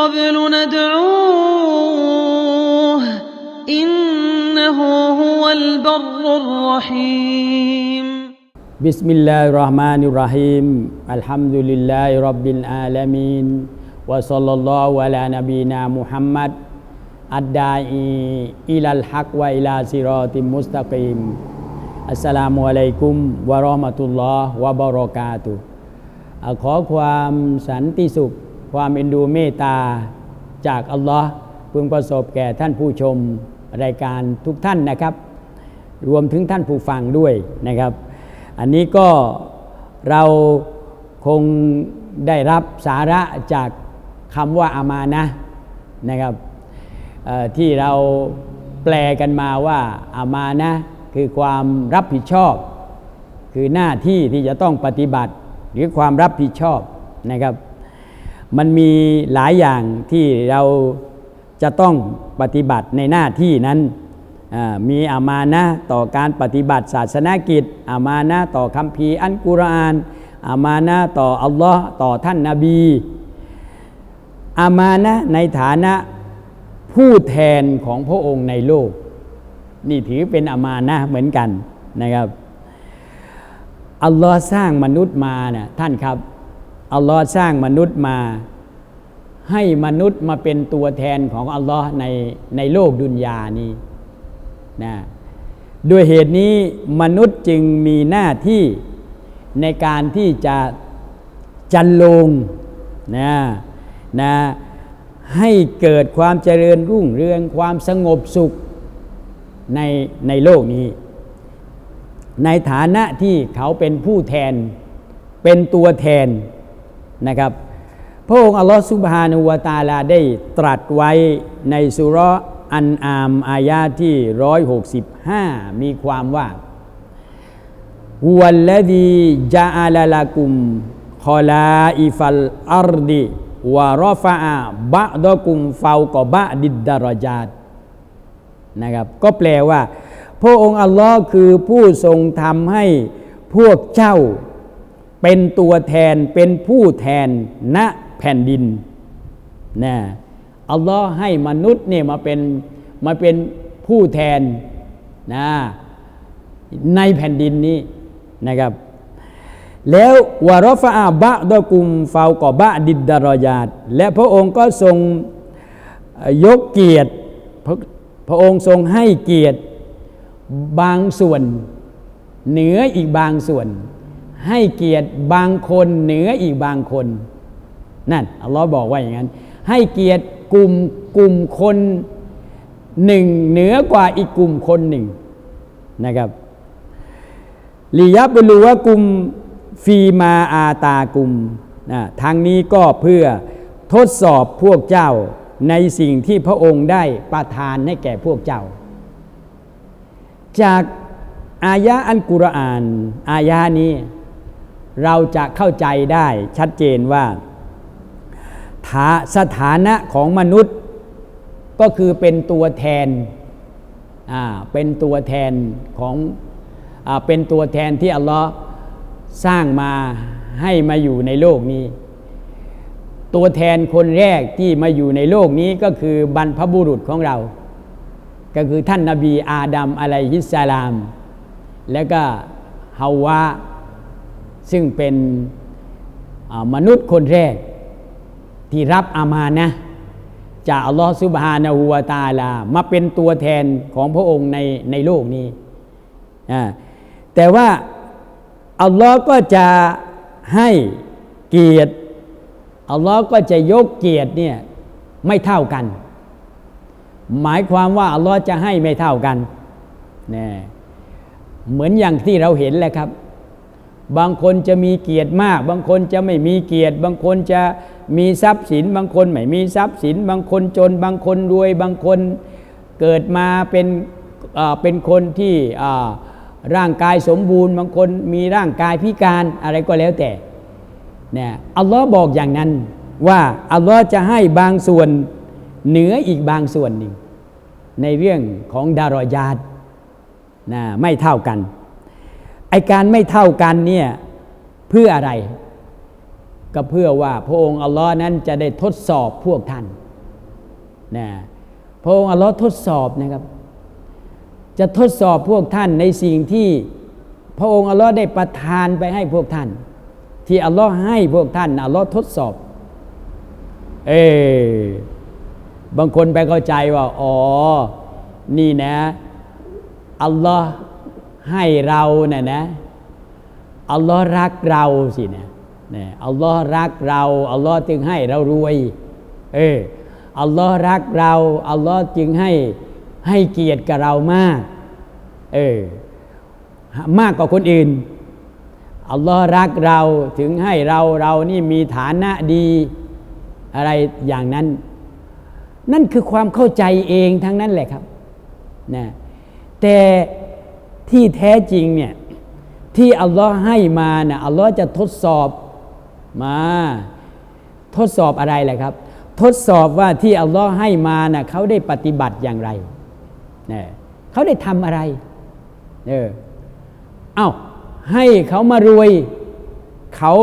قبل ندعوه إنه هو البر الرحيم بسم الله الرحمن الرحيم الحمد لله رب العالمين وصلى الله على نبينا محمد الداعي إلى الحق وإلى صراط مستقيم السلام عليكم ورحمة الله وبركاته อ่าขอความสันติสุข ความเอ็นดูเมตตาจากอัลลอฮ์พึงประสบแก่ท่านผู้ชมรายการทุกท่านนะครับ รวมถึงท่านผู้ฟังด้วยนะครับ อันนี้ก็เราคงได้รับสาระจากคำว่าอามานะนะครับที่เราแปลกันมาว่าอามานะคือความรับผิดชอบ คือหน้าที่ที่จะต้องปฏิบัติ หรือความรับผิดชอบนะครับ มันมีหลายอย่างที่เราจะต้องปฏิบัติในหน้าที่นั้น มีอามานะต่อการปฏิบัติศาสนกิจ อามานะต่อคัมภีอันกุรอาน อามานะต่ออัลลอฮ์ต่อท่านนาบี อามานะในฐานะผู้แทนของพระองค์ในโลก นี่ถือเป็นอามานะเหมือนกันนะครับ อัลลอฮ์สร้างมนุษย์มาเนี่ยท่านครับ อัลลอฮ์สร้างมนุษย์มา ให้มนุษย์มาเป็นตัวแทนของอัลลอฮ์ในในโลกดุนยานี้นะด้วยเหตุนี้มนุษย์จึงมีหน้าที่ในการที่จะจันลงนะนะให้เกิดความเจริญรุ่งเรืองความสงบสุขในในโลกนี้ ในฐานะที่เขาเป็นผู้แทนเป็นตัวแทน นะครับพระองค์อัลลอฮฺสุบฮานุวาตาลาได้ตรัสไว้ในสุรอันอามอายาที่ 165 มีความว่าฮุวัลลดีจาอัลลักุมคอลาอิฟัลอัรดิวะรอฟะอาบะดอกุมฟาวกอบะดิดดารจาตนะครับก็แปลว่า พระองค์อัลลอฮ์คือผู้ทรงทำให้พวกเจ้า เป็นตัวแทนเป็นผู้แทนณแผ่นดินนะอัลลอฮ์ให้มนุษย์เนี่ยมาเป็นมาเป็นผู้แทนนะในแผ่นดินนี้นะครับ แล้ววารฟอาบะดกุมฟาวกอบะดิดดารอยาตและพระองค์ก็ทรงยกเกียรติพระพระองค์ทรงให้เกียรติบางส่วน เหนืออีกบางส่วน ให้เกียรติบางคนเหนืออีกบางคนนั่นอัลลอฮ์บอกว่าอย่างนั้น ให้เกียรติกลุ่มกลุ่มคนหนึ่งเหนือกว่าอีกกลุ่มคนหนึ่งนะครับลียับรูว่ากลุ่มฟีมาอาตากลุ่มนะทางนี้ก็เพื่อทดสอบพวกเจ้าในสิ่งที่พระองค์ได้ประทานให้แก่พวกเจ้า จากอายะอันกุรอาน อายะนี้ เราจะเข้าใจได้ชัดเจนว่าสถานะของมนุษย์ก็คือเป็นตัวแทนเป็นตัวแทนของอเป็นตัวแทนที่อัลลอฮ์สร้างมาให้มาอยู่ในโลกนี้ ตัวแทนคนแรกที่มาอยู่ในโลกนี้ก็คือบรรพบุรุษของเรา ก็คือท่านนาบีอาดัมอะลัยฮิสสลาม แล้วก็ฮาวา ซึ่งเป็นมนุษย์คนแรก ที่รับอามานะจากอัลลอฮฺซุบฮานะฮูวาตาลา มาเป็นตัวแทนของพระองค์ในในโลกนี้ แต่ว่าอัลลอฮ์ก็จะให้เกียรติ อัลลอฮ์ก็จะยกเกียรติเนี่ยไม่เท่ากัน หมายความว่าอัลลอฮ์จะให้ไม่เท่ากันนี่เหมือนอย่างที่เราเห็นแหละครับ บางคนจะมีเกียรติมาก บางคนจะไม่มีเกียรติ บางคนจะมีทรัพย์สิน บางคนไม่มีทรัพย์สิน บางคนจน บางคนรวย บางคนเกิดมาเป็นเป็นคนที่ร่างกายสมบูรณ์ บางคนมีร่างกายพิการอะไรก็แล้วแต่เนี่ยอัลลอฮ์บอกอย่างนั้นว่าอัลลอฮ์จะให้บางส่วนเหนืออีกบางส่วนหนึ่งในเรื่องของดารอยาตนะไม่เท่ากัน ไอการไม่เท่ากันเนี่ยเพื่ออะไร ก็เพื่อว่าพระองค์อัลลอฮ์นั้นจะได้ทดสอบพวกท่านนะพระองค์อัลลอฮ์ทดสอบนะครับ จะทดสอบพวกท่านในสิ่งที่พระองค์อัลลอฮ์ได้ประทานไปให้พวกท่าน ที่อัลลอฮ์ให้พวกท่านอัลลอฮ์ทดสอบ เออบางคนไปเข้าใจว่า อ๋อ นี่นะอัลลอฮ์ ให้เราเนี่ยนะอัลลอฮ์รักเราสิเนี่ยนะอัลลอฮ์รักเราอัลลอฮ์จึงให้เรารวย เอออัลลอฮ์รักเราอัลลอฮ์จึงให้ให้เกียรติกับเรามาก เออมากกว่าคนอื่นอัลลอฮ์รักเราถึงให้เราเรานี่มีฐานะดีอะไรอย่างนั้น นั่นคือความเข้าใจเองทั้งนั้นแหละครับนะแต่ ที่แท้จริงเนี่ยที่อัลลอฮ์ให้มานะอัลลอฮ์จะทดสอบมา ทดสอบอะไรแหละครับ ทดสอบว่าที่อัลลอฮ์ให้มานะ่ะเขาได้ปฏิบัติอย่างไรเนี่ยเขาได้ทำอะไรเออเอ้าให้เขามารวย เขา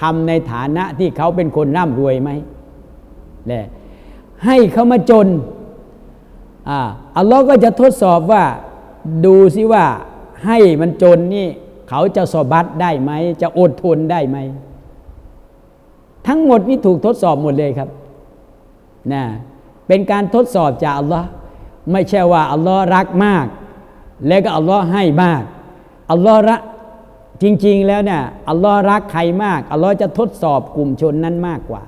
ทำในฐานะที่เขาเป็นคนร่ำรวยไหมเนี่ยให้เขามาจนอ่าอัลลอฮ์ก็จะทดสอบว่า ดูสิว่าให้มันจนนี่ เขาจะสอบัตได้ไหม จะอดทนได้ไหม ทั้งหมดนี่ถูกทดสอบหมดเลยครับนะเป็นการทดสอบจากอัลลอฮ์ไม่ใช่ว่าอัลลอฮ์รักมาก แล้วก็อัลลอฮ์ให้มากอัลลอฮ์รักจริง ๆ แล้วเนี่ยอัลลอฮ์รักใครมากอัลลอฮ์จะทดสอบกลุ่มชนนั้นมากกว่า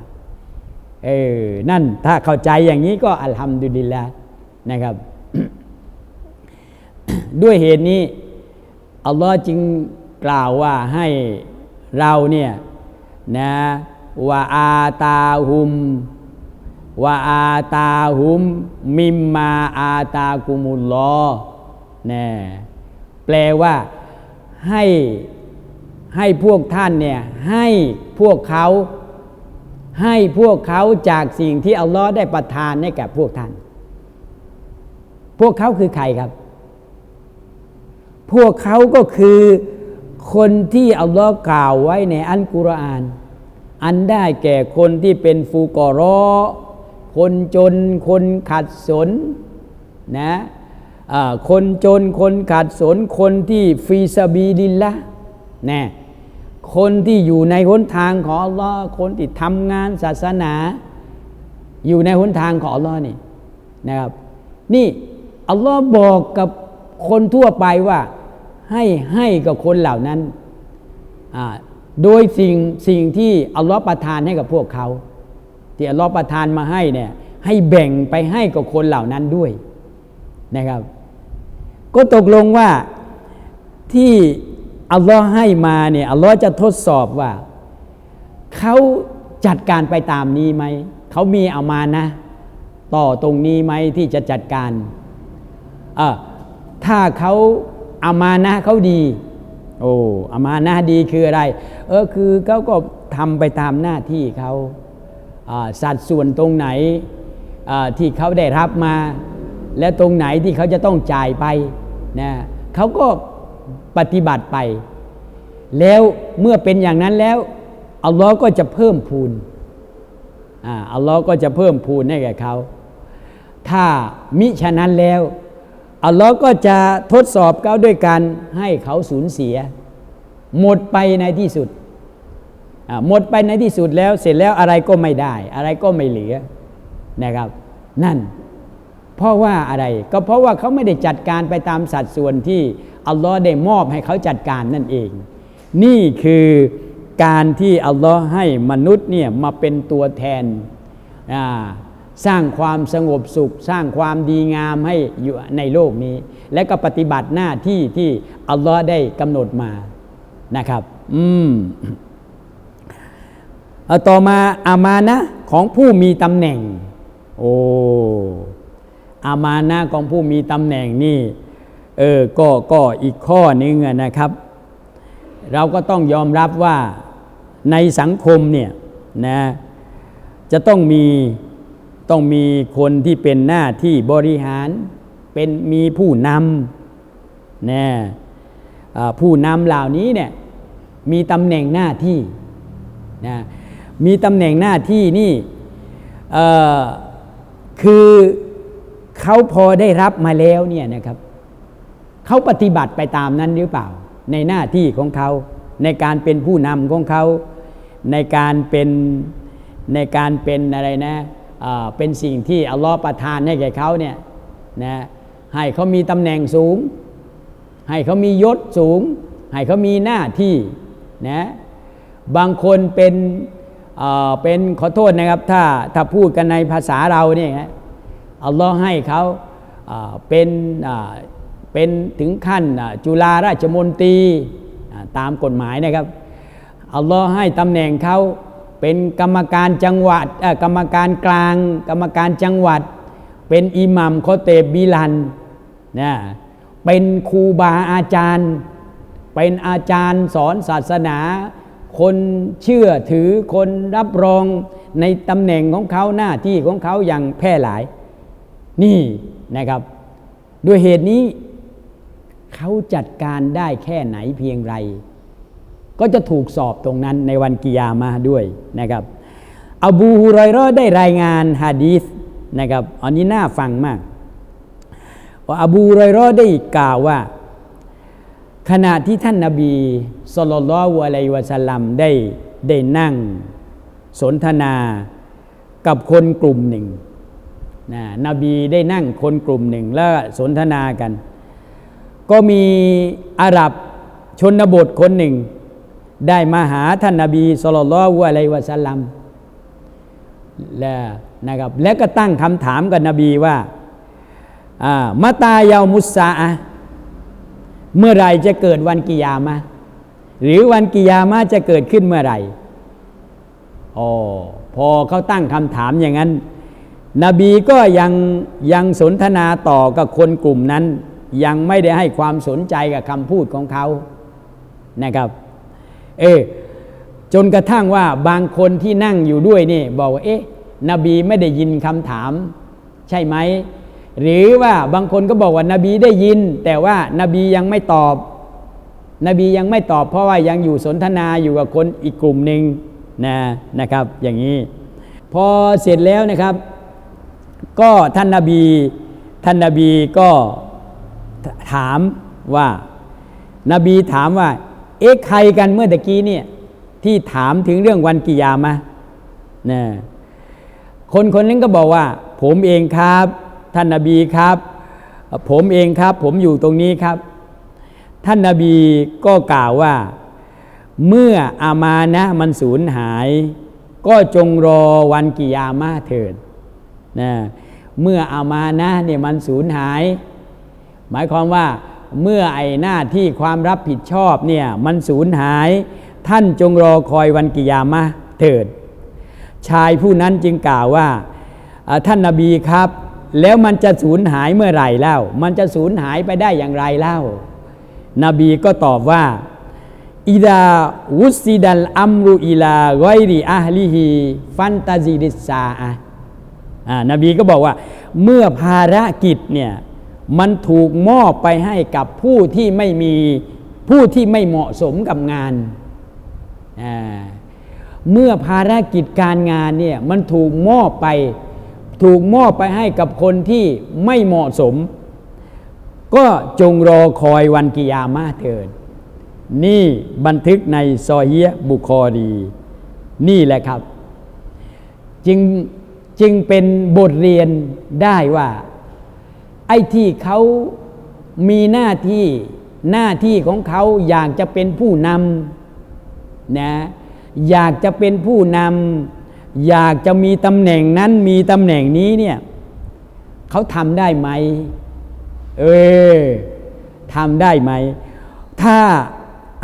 เออนั่นถ้าเข้าใจอย่างนี้ก็อัลฮัมดุลิลละนะครับ ด้วยเหตุนี้ อัลลอฮ์จึงกล่าวว่าให้เราเนี่ยนะว่าอาตาหุมว่าอาตาหุม มิมมาอาตากุมุลลอนะแปลว่าให้ให้พวกท่านเนี่ยให้พวกเขาให้พวกเขาจากสิ่งที่อัลลอฮ์ได้ประทานให้แก่พวกท่าน พวกเขาคือใครครับ พวกเขาก็คือคนที่อัลลอฮ์กล่าวไว้ในอันกุรอาน อันได้แก่คนที่เป็นฟูกอรอคนจนคนขัดสนนะคนจนคนขัดสนคนที่ฟีซาบีดินละนะคนที่อยู่ในหนทางของอัลลอฮ์คนที่ทำงานศาสนา อยู่ในหนทางของอัลลอฮ์นี่นะครับ นี่อัลลอฮ์บอกกับคนทั่วไปว่า ให้ให้กับคนเหล่านั้น โดยสิ่งสิ่งที่อัลลอฮ์ประทานให้กับพวกเขา ที่อัลลอฮ์ประทานมาให้เนี่ยให้แบ่งไปให้กับคนเหล่านั้นด้วยนะครับ ก็ตกลงว่าที่อัลลอฮ์ให้มาเนี่ยอัลลอฮ์จะทดสอบว่าเขาจัดการไปตามนี้ไหม เขามีเอามานะ ต่อตรงนี้ไหมที่จะจัดการ ถ้าเขา อามานะเขาดี โอ้อามานะดีคืออะไร เออคือเขาก็ทำไปตามหน้าที่เขาสัดส่วนตรงไหนที่เขาได้รับมา และตรงไหนที่เขาจะต้องจ่ายไปนะเขาก็ปฏิบัติไป แล้วเมื่อเป็นอย่างนั้นแล้วอัลลอฮ์ก็จะเพิ่มพูนอัลลอฮ์ก็จะเพิ่มพูนให้แก่เขา ถ้ามิฉะนั้นแล้ว อัลลอฮ์ก็จะทดสอบเขาด้วยการให้เขาสูญเสีย หมดไปในที่สุดหมดไปในที่สุดแล้วเสร็จแล้วอะไรก็ไม่ได้ อะไรก็ไม่เหลือนะครับ นั่น เพราะว่าอะไรก็เพราะว่าเขาไม่ได้จัดการไปตามสัดส่วนที่อัลลอฮ์ได้มอบให้เขาจัดการนั่นเอง นี่คือการที่อัลลอฮ์ให้มนุษย์เนี่ยมาเป็นตัวแทนอ่า สร้างความสงบสุข สร้างความดีงามให้อยู่ในโลกนี้ และก็ปฏิบัติหน้าที่ที่อัลลอฮ์ได้กำหนดมานะครับ อืมต่อมาอามานะของผู้มีตำแหน่ง โอ้อามานะของผู้มีตำแหน่งนี่เออก็ก็อีกข้อนึงนะครับ เราก็ต้องยอมรับว่าในสังคมเนี่ยนะจะต้องมี ต้องมีคนที่เป็นหน้าที่บริหาร เป็นมีผู้นำนะผู้นำเหล่านี้เนี่ยมีตำแหน่งหน้าที่นะมีตำแหน่งหน้าที่นี่คือเขาพอได้รับมาแล้วเนี่ยนะครับเขาปฏิบัติไปตามนั้นหรือเปล่า ในหน้าที่ของเขา ในการเป็นผู้นำของเขา ในการเป็นในการเป็นอะไรนะ เป็นสิ่งที่อัลลอฮ์ประทานให้แก่เขาเนี่ยนะให้เขามีตำแหน่งสูง ให้เขามียศสูง ให้เขามีหน้าที่นะบางคนเป็นเเป็นขอโทษนะครับ ถ้าถ้าพูดกันในภาษาเราเนี่ยนะอัลลอฮ์ให้เขาเอ่อเป็นเป็นถึงขั้นจุฬาราชมนตรีตามกฎหมายนะครับอัลลอฮ์ให้ตำแหน่งเขา เป็นกรรมการจังหวัดอ่อกรรมการกลาง กรรมการจังหวัด เป็นอิหมัมโคเตบบิลันนะเป็นครูบาอาจารย์ เป็นอาจารย์สอนศาสนา คนเชื่อถือคนรับรองในตำแหน่งของเขาหน้าที่ของเขาอย่างแพร่หลาย นี่นะครับด้วยเหตุนี้เขาจัดการได้แค่ไหนเพียงไร ก็จะถูกสอบตรงนั้นในวันกิยามาด้วยนะครับอบูฮุรอยรอได้รายงานฮะดีษนะครับอันนี้น่าฟังมากว่าอบูฮุรอยรอได้กล่าวว่า ขณะที่ท่านนาบีสุลต่านละอะลัยวะสัลลัมได้ได้นั่งสนทนากับคนกลุ่มหนึ่งนะนบีได้นั่งคนกลุ่มหนึ่งแล้วสนทนากัน ก็มีอาหรับชนบทคนหนึ่ง ได้มาหาท่านนาบีสุลต่านละอะลัยวะสัลลัมและนะครับแล้วก็ตั้งคำถามกับนบีว่าอ่ามะตายามุสาอะเมื่อไรจะเกิดวันกิยามะหรือวันกิยามะจะเกิดขึ้นเมื่อไหร่อ๋อพอเขาตั้งคำถามอย่างนั้น นบีก็ยังยังสนทนาต่อกับคนกลุ่มนั้น ยังไม่ได้ให้ความสนใจกับคำพูดของเขานะครับ เออจนกระทั่งว่าบางคนที่นั่งอยู่ด้วยนี่ บอกว่าเอ๊ะ นบีไม่ได้ยินคำถาม ใช่ไหม หรือว่าบางคนก็บอกว่านาบีได้ยิน แต่ว่านาบียังไม่ตอบ นบียังไม่ตอบ เพราะว่ายังอยู่สนทนาอยู่กับคนอีกกลุ่มหนึ่งนะนะครับ อย่างนี้ พอเสร็จแล้วนะครับ ก็ท่านนาบี ท่านนาบีก็ถามว่า นบีถามว่า เอ๊ะใครกันเมื่อตะกี้เนี่ยที่ถามถึงเรื่องวันกิยามะนะคนคนนึงก็บอกว่า ผมเองครับ ท่านนาบีครับ ผมเองครับ ผมอยู่ตรงนี้ครับ ท่านนาบีก็กล่าวว่า เมื่ออามานะมันสูญหาย ก็จงรอวันกิยามะเถิดนะเมื่ออามานะเนี่ยมันสูญหาย หมายความว่า เมื่อไอหน้าที่ความรับผิดชอบเนี่ยมันสูญหาย ท่านจงรอคอยวันกิยามะเถิด ชายผู้นั้นจึงกล่าวว่าท่านนาบีครับ แล้วมันจะสูญหายเมื่อไหร่เล่า มันจะสูญหายไปได้อย่างไรเล่า นบีก็ตอบว่าอิดาวุสิดัลอัมรุอิลาไกริอาฮลิฮีฟันตาซิดิสซาอะอ่านบีก็บอกว่า เมื่อภารกิจเนี่ย มันถูกมอบไปให้กับผู้ที่ไม่มีผู้ที่ไม่เหมาะสมกับงานอ่าเมื่อภารกิจการงานเนี่ยมันถูกมอบไป ถูกมอบไปให้กับคนที่ไม่เหมาะสม ก็จงรอคอยวันกิยามะห์เถิดนี่บันทึกในซอฮียบุคอรี นี่แหละครับ จึงจึงเป็นบทเรียนได้ว่า ไอ้ที่เขามีหน้าที่หน้าที่ของเขาอยากจะเป็นผู้นำนะอยากจะเป็นผู้นำอยากจะมีตำแหน่งนั้นมีตำแหน่งนี้เนี่ยเขาทำได้ไหม เออทำได้ไหม ถ้า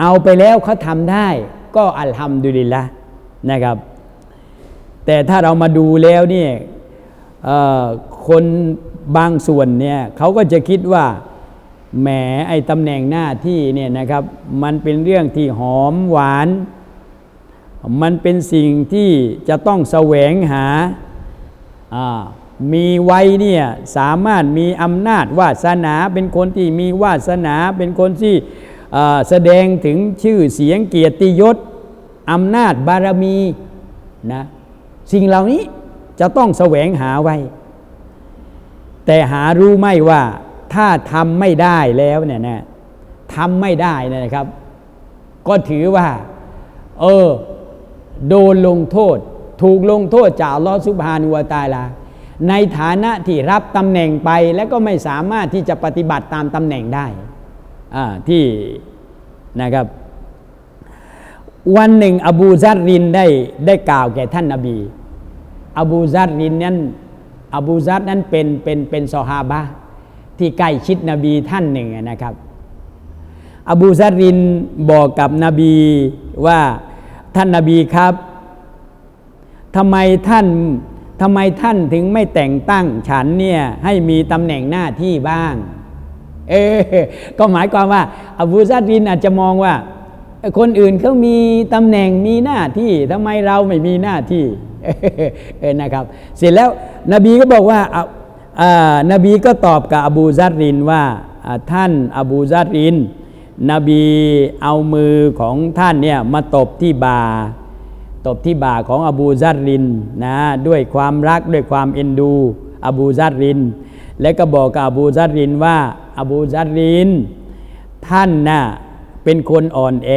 เอาไปแล้วเขาทำได้ ก็อัลฮัมดุลิลละนะครับ แต่ถ้าเรามาดูแล้วเนี่ยคน บางส่วนเนี่ยเขาก็จะคิดว่าแหมไอ้ตำแหน่งหน้าที่เนี่ยนะครับ มันเป็นเรื่องที่หอมหวาน มันเป็นสิ่งที่จะต้องแสวงหา มีไว้เนี่ยสามารถมีอำนาจวาสนาเป็นคนที่มีวาสนาเป็นคนที่แสดงถึงชื่อเสียงเกียรติยศอำนาจบารมีนะสิ่งเหล่านี้จะต้องแสวงหาไว้ แต่หารู้ไหมว่าถ้าทำไม่ได้แล้วเนี่ยนะทำไม่ได้นะครับ ก็ถือว่า เออ โดนลงโทษ ถูกลงโทษจากลอฮฺซุบฮานุวตาลา ในฐานะที่รับตำแหน่งไปแล้วก็ไม่สามารถที่จะปฏิบัติตามตำแหน่งได้อ่าที่นะครับ วันหนึ่ง อบูซัดรินได้ได้กล่าวแก่ท่านนาบี อบูซัดรินนั้น อบูซัดนั้นเป็นเป็นเป็นซอฮาบะที่ใกล้ชิดนบีท่านหนึ่งนะครับ อบูซัดรินบอกกับนบีว่าท่านนาบีครับทำไมท่านทำไมท่านถึงไม่แต่งตั้งฉันเนี่ยให้มีตำแหน่งหน้าที่บ้าง เออก็หมายความว่า อบูซัดรินอาจจะมองว่า คนอื่นเขามีตำแหน่งมีหน้าที่ทำไมเราไม่มีหน้าที่เออนะครับ เสร็จแล้วนบีก็บอกว่าอ่านบีก็ตอบกับอบูซัดรินว่าท่านอบูซัดริน นบีเอามือของท่านเนี่ยมาตบที่บาตบที่บ่าของอบูซัดรินนะด้วยความรักด้วยความเอ็นดู อบูซัดริน และก็บอกกับอบูซัดรินว่าอบูซัดริน ท่านน่ะ เป็นคนอ่อนแอ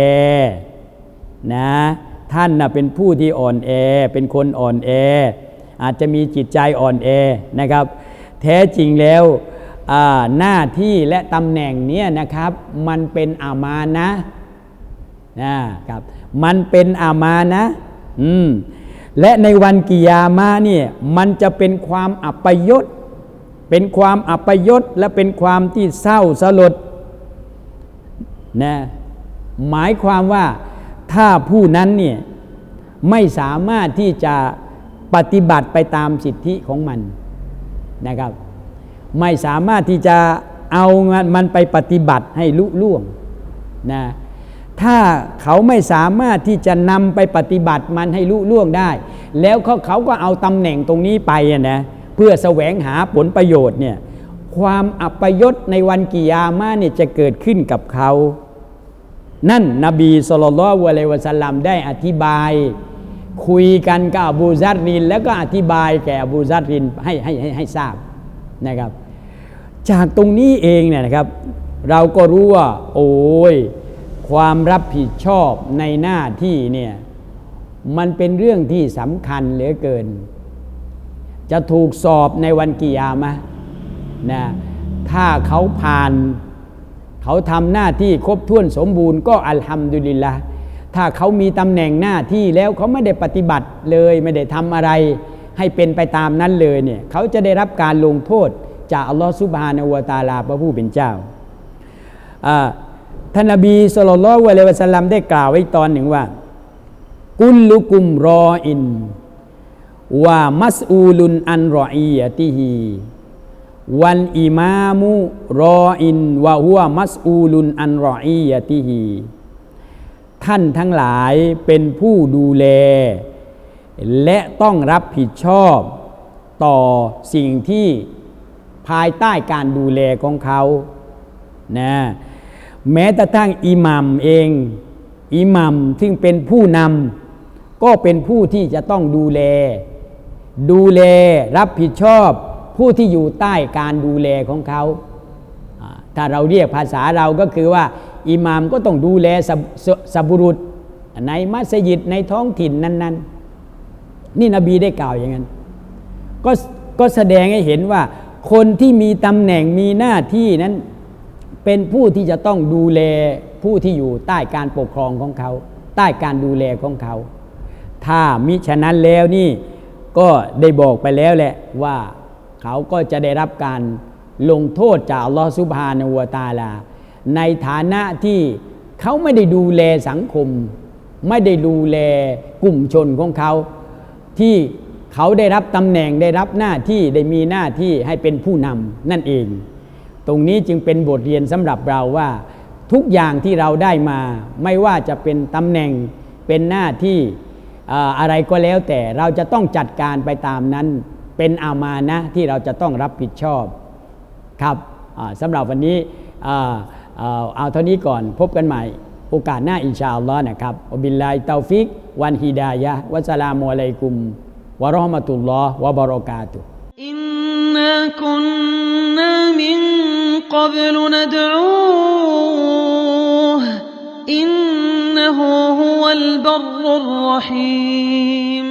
นะท่านน่ะเป็นผู้ที่อ่อนแอ เป็นคนอ่อนแอ อาจจะมีจิตใจอ่อนแอนะครับ แท้จริงแล้วหน้าที่และตำแหน่งเนี้ยนะครับ มันเป็นอามานะนะครับมันเป็นอามานะอืมและในวันกิยามะเนี่ยมันจะเป็นความอัปยศ เป็นความอัปยศและเป็นความที่เศร้าสลดนะ หมายความว่าถ้าผู้นั้นเนี่ยไม่สามารถที่จะปฏิบัติไปตามสิทธิของมันนะครับ ไม่สามารถที่จะเอามันไปปฏิบัติให้ลุล่วงนะถ้าเขาไม่สามารถที่จะนำไปปฏิบัติมันให้ลุล่วงได้ แล้วเขาเขาก็เอาตำแหน่งตรงนี้ไปนะเพื่อแสวงหาผลประโยชน์เนี่ยความอัปยศในวันกิยามะเนี่ยจะเกิดขึ้นกับเขา นั่นนบีสุลต่านวะเลวะสัลลัมได้อธิบาย คุยกันกับอบูซัดริน แล้วก็อธิบายแก่อบูซัดรินให้ให้ให้ให้ทราบนะครับ จากตรงนี้เองเนี่ยนะครับ เราก็รู้ว่า โอ้ยความรับผิดชอบในหน้าที่เนี่ยมันเป็นเรื่องที่สำคัญเหลือเกิน จะถูกสอบในวันกิยามะนะถ้าเขาผ่าน เขาทำหน้าที่ครบถ้วนสมบูรณ์ก็อัลฮัมดุลิลละถ้าเขามีตำแหน่งหน้าที่แล้วเขาไม่ได้ปฏิบัติเลยไม่ได้ทำอะไร ให้เป็นไปตามนั้นเลยเนี่ยเขาจะได้รับการลงโทษ จากอัลลอฮฺซุบฮานาวะตาลาพระผู้เป็นเจ้าท่านนบีสุลต่านวะเลวะสลลัมได้กล่าวไว้ตอนหนึ่งว่า กุลลุกุมรออินว่ามัสอูลุนอันรออียติฮี วันอิมามุรออินวะหัวมัสอูลุนอันรออียติฮีท่านทั้งหลายเป็นผู้ดูแล และต้องรับผิดชอบต่อสิ่งที่ภายใต้การดูแลของเขานะแม้แต่ทั้งอิหมัมเองอิหมัมซึ่งเป็นผู้นำก็เป็นผู้ที่จะต้องดูแล ดูแลรับผิดชอบ ผู้ที่อยู่ใต้การดูแลของเขา ถ้าเราเรียกภาษาเราก็คือว่า อิหมามก็ต้องดูแลสับุรุษ ในมัสยิดในท้องถิ่นนั้น ๆ นี่นบีได้กล่าวอย่างนั้น ก็ก็แสดงให้เห็นว่า คนที่มีตำแหน่งมีหน้าที่นั้น เป็นผู้ที่จะต้องดูแลผู้ที่อยู่ใต้การปกครองของเขา ใต้การดูแลของเขา ถ้ามิฉะนั้นแล้วนี่ก็ได้บอกไปแล้วแหละว่า เขาก็จะได้รับการลงโทษจากอัลลอฮฺซุบฮานาวตาลา ในฐานะที่เขาไม่ได้ดูแลสังคม ไม่ได้ดูแลกลุ่มชนของเขา ที่เขาได้รับตำแหน่งได้รับหน้าที่ได้มีหน้าที่ให้เป็นผู้นำนั่นเอง ตรงนี้จึงเป็นบทเรียนสำหรับเราว่า ทุกอย่างที่เราได้มา ไม่ว่าจะเป็นตำแหน่งเป็นหน้าที่อะไรก็แล้วแต่เราจะต้องจัดการไปตามนั้น เป็นอามานะที่เราจะต้องรับผิดชอบครับสำหรับวันนี้เอาเท่านี้ก่อนพบกันใหม่ โอกาสหน้าอินชาอัลลอฮ์นะครับอบิลลาฮิตาฟิก วันฮิดายะวัสลามุอะลัยกุมวะรอฮ์มะตุลลอฮ์วะบะรอกาตุอินนาคุนนามินกับลุนดอูอินนะฮูฮุวัลบรุรรหีม